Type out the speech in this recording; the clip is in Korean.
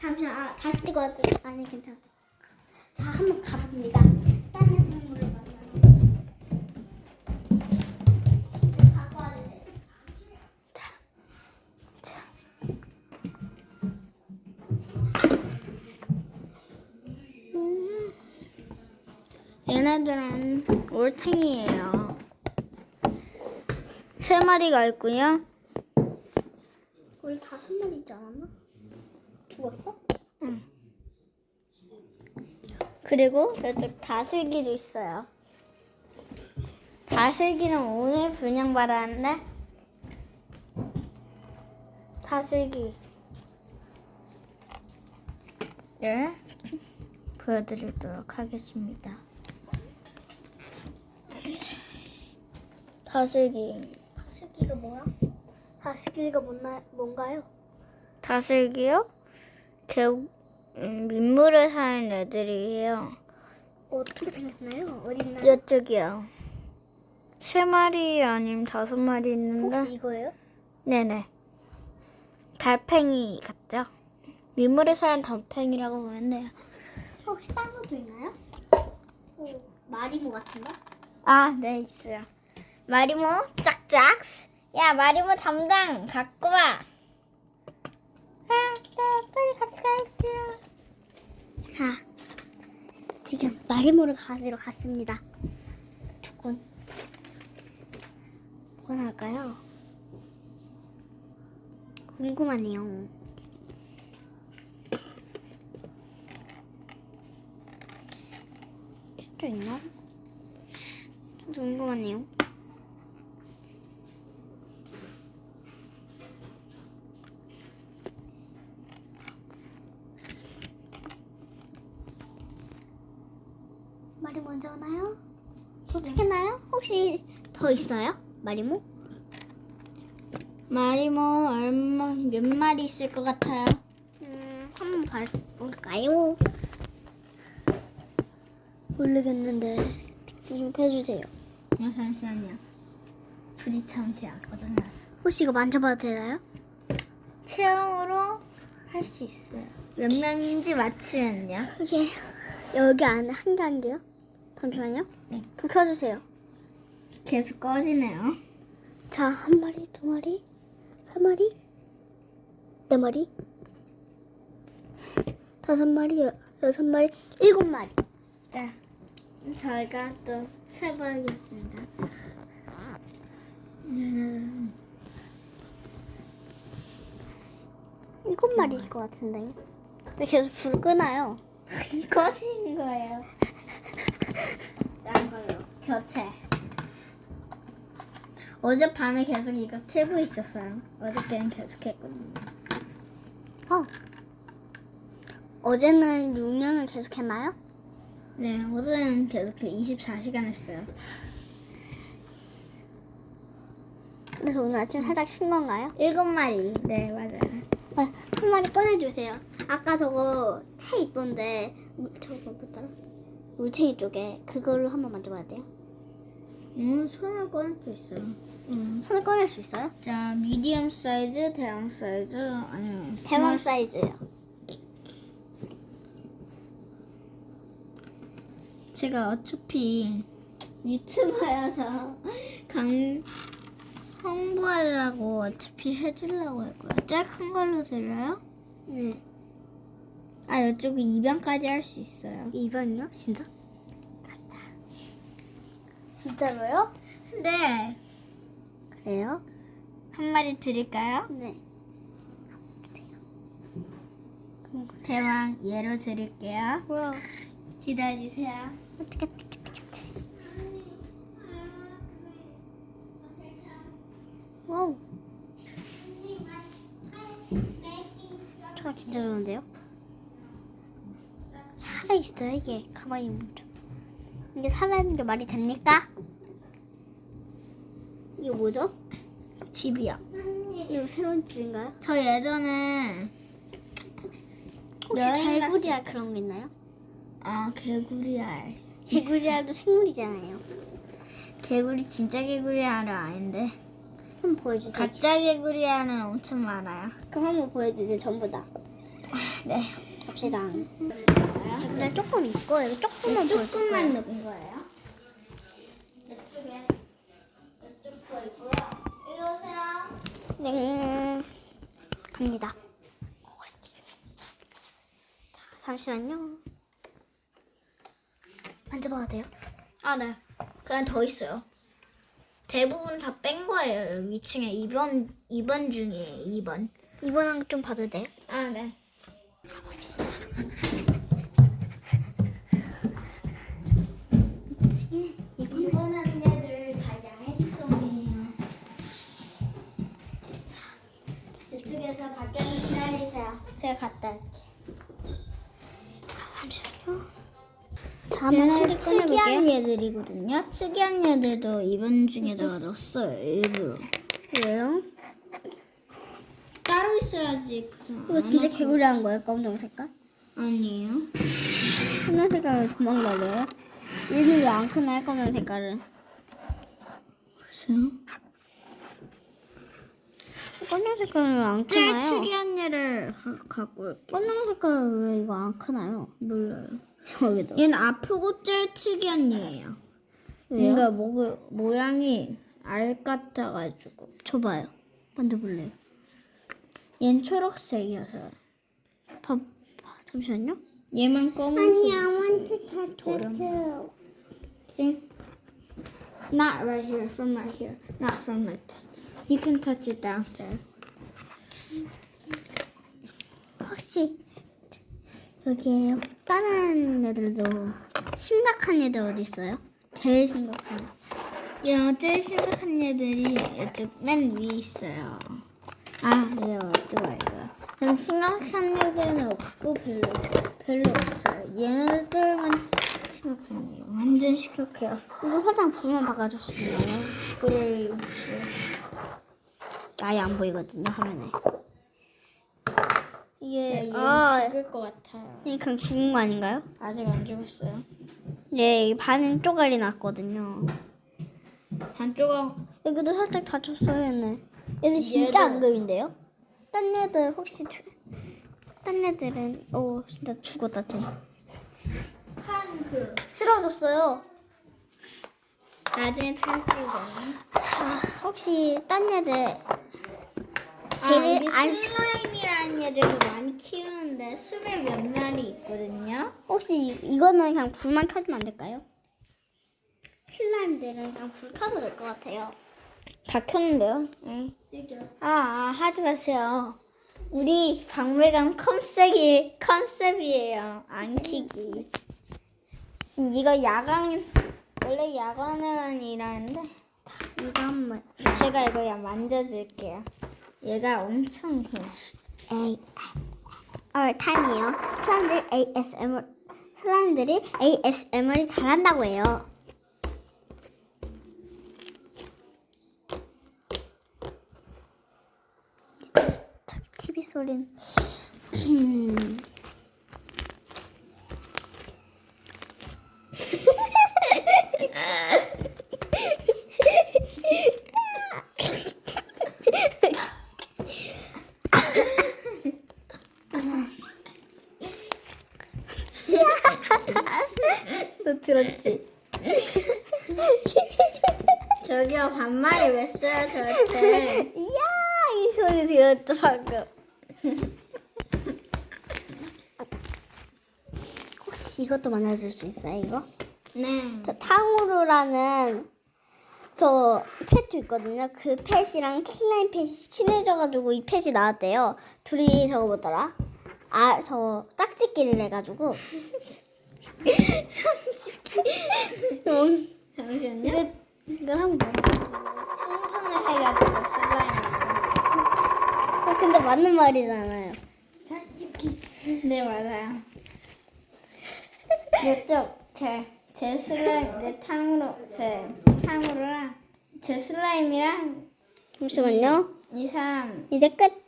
잠시만 아, 다시 찍어야 돼. 아니 괜찮아. 자 한번 가봅니다. 다른 동물을 만나러. 갖고 와주세요. 얘네들은 올챙이에요. 세 마리가 있고요. 원래 다섯 마리 있지 않았나? 죽었어? 그리고 이쪽 다슬기도 있어요. 다슬기는 오늘 분양받았는데 다슬기 를 보여드리도록 하겠습니다. 다슬기 다슬기가 뭐야? 다슬기가 뭔나, 뭔가요? 다슬기요? 개 음, 민물에 사는 애들이에요. 어떻게 생겼나요? 어디 있나요? 이쪽이요. 세 마리 아니면 다섯 마리 있는데. 혹시 이거예요? 네네. 달팽이 같죠? 민물에 사는 달팽이라고 보면 돼요. 혹시 딴 것도 있나요? 오, 마리모 같은가? 아, 네, 있어요. 마리모, 짝짝. 야, 마리모 담당, 갖고 와. 아, 네, 빨리 가져갈게요. 자, 지금 마리모를 가지러 갔습니다. 두근. 뭐가 나올까요? 궁금하네요. 진짜 있나? 좀 궁금하네요. 말이 먼저 오나요? 도착했나요? 혹시 더 있어요? 마리모? 마리모 얼마, 몇 마리 있을 것 같아요? 음, 한번 봐 볼까요? 모르겠는데 좀 켜주세요. 어, 잠시만요. 불이 잠시 안 꺼져나서. 혹시 이거 만져봐도 되나요? 체험으로 할 수 있어요. 몇 명인지 맞추면요. 이게 여기 안에 한 개 한 개요? 잠시만요. 네. 불 켜주세요. 계속 꺼지네요. 자, 한 마리, 두 마리, 세 마리, 네 마리, 다섯 마리, 여, 여섯 마리, 일곱 마리. 자, 저희가 또 세봐야겠습니다. 일곱 마리일 것 같은데. 근데 계속 불 끄나요? 꺼지는 거예요. 딴 걸로 교체. 어젯밤에 계속 이거 틀고 있었어요. 어저께는 계속 했거든요. 어. 어제는 6년을 계속 했나요? 네, 어제는 계속 그 24시간 했어요. 그래서 오늘 아침 살짝 쉰 건가요? 일곱 마리. 네, 맞아요. 아, 한 마리 꺼내주세요. 아까 저거 채 있던데 물- 저거 뭐더라? 물챙이 쪽에 그걸로 한번 만져봐야 돼요. 음, 손을 꺼낼 수 있어요. 음, 손에 꺼낼 수 있어요? 자, 미디엄 사이즈, 대형 사이즈, 아니면 대왕 스몰 사이즈요. 제가 어차피 유튜버여서 강 홍보하려고 어차피 해주려고 할 거예요. 제일 큰 걸로 드려요? 네. 아 이쪽은 입양까지 할 수 있어요. 이번요? 진짜? 간다. 진짜로요? 근데 그래요? 한 마리 드릴까요? 네. 대왕 얘로 드릴게요. 뭐야? 기다리세요. 어떻게? 살아 있어요 이게 가만히 멈춰. 이게 살아 있는 게 말이 됩니까? 이게 뭐죠? 집이요. 이거 새로운 집인가요? 저 예전에 혹시 여행 개구리알 그런 거 있나요? 아 개구리알. 개구리알도 생물이잖아요. 개구리 진짜 개구리알은 아닌데 한번 보여주세요. 가짜 개구리알은 엄청 많아요. 그럼 한번 보여주세요 전부 다. 네. 갑시다. 그래 조금 있고 여기 조금만 조금만 넣은 거예요. 이쪽에 이쪽도 있고요. 이리 오세요. 네. 갑니다. 호스티. 자, 잠시만요. 만져봐도 돼요? 아, 네. 그냥 더 있어요. 대부분 다 뺀 거예요. 2층에 2번, 2번 중에 2번. 이번엔 좀 봐도 돼요? 아, 네. 가봅시다. 이번엔 얘들 다 야행성이에요. 이쪽에서 밖에서 기다리세요. 제가 갔다 올게요. 자, 잠시만요. 자, 얘네 특이한. 얘들이거든요. 특이한 얘들도 2번 중에다가 넣었어요. 일부러. 왜요? 따로 있어야지. 그 이거 진짜 개구리 한 거예요? 검정 색깔? 아니에요. 검정 색깔은 도망가려요? 얘는 왜 안 크나요? 검정 색깔은? 글쎄요. 검정 색깔은 왜 안 제일 크나요? 특이한 얘를 가- 갖고 올게요. 검정 색깔은 왜 이거 안 크나요? 몰라요. 저기도. 얘는 아프고 제일 특이한 얘예요. 왜요? 뭔가 모, 모양이 알 같아가지고. 줘봐요. 만져볼래요? 얘는 초록색이어서. 봐, 봐, 잠시만요. 얘만 검은색. want to touch it too. Okay. Not right here, from right here. Not from like that. You can touch it downstairs. 혹시 여기 다른 애들도 심각한 애들 어디 있어요? 제일 심각한 애. 얘 제일 심각한 얘들이 이쪽 맨 위에 있어요. 아, 얘 어쩌고 이거. 전 심각한 얘들은 없고 별로 별로 없어요. 얘네들만 심각한 얘. 완전 심각해요. 이거 살짝 불만 있나요? 불을 아예 안 보이거든요 화면에. 이게 얘아 죽을 것 같아요. 이게 그냥 죽은 거 아닌가요? 아직 안 죽었어요. 네, 이 반은 쪼가리 났거든요. 한 조각 여기도 살짝 다쳤어요, 얘네. 얘들 진짜 얘들. 안급인데요? 딴 애들 혹시 주... 딴 애들은 어 진짜 죽었다 쟤. 한그 쓰러졌어요. 나중에 찰수 있거든요. 자, 혹시 딴 애들 아, 제일 우리 안 슬라임이라는 애들도 많이 키우는데 수백 몇 마리 있거든요. 혹시 이- 이거는 그냥 불만 켜주면 안 될까요? 슬라임들은 그냥 불 켜도 될 것 같아요. 다 켰는데요? 네. 아, 아, 하지 마세요. 우리 박물관 컨셉이 컨셉이에요. 안 키기. 이거 야간 원래 야간에만 일하는데 이거 한번 제가 이거 야 만져줄게요. 얘가 엄청 고수. A R 타임이에요. 사람들 ASMR 사람들이 ASMR을 잘한다고 해요. 소리는 음. 너 들었지? 저기요 반말이 왜 써요 저한테? 이야 이 소리 들었죠 방금. 혹시 이것도 만나줄 수 있어요 이거? 네. 저 탕후루라는 저 펫도 있거든요. 그 펫이랑 슬라임 펫이 친해져가지고 이 펫이 나왔대요. 둘이 저거 뭐더라? 아, 저 짝짓기를 해가지고. 짝짓기. 잠시만요. 이걸, 이걸 한번 먹어. 홍선을 해가지고 맞는 말이잖아요. 짝짓기. 네 맞아요. 이쪽 제 제 슬라임 내 탕으로 제 탕으로랑 제 슬라임이랑 잠시만요. 이 사람 이제 끝.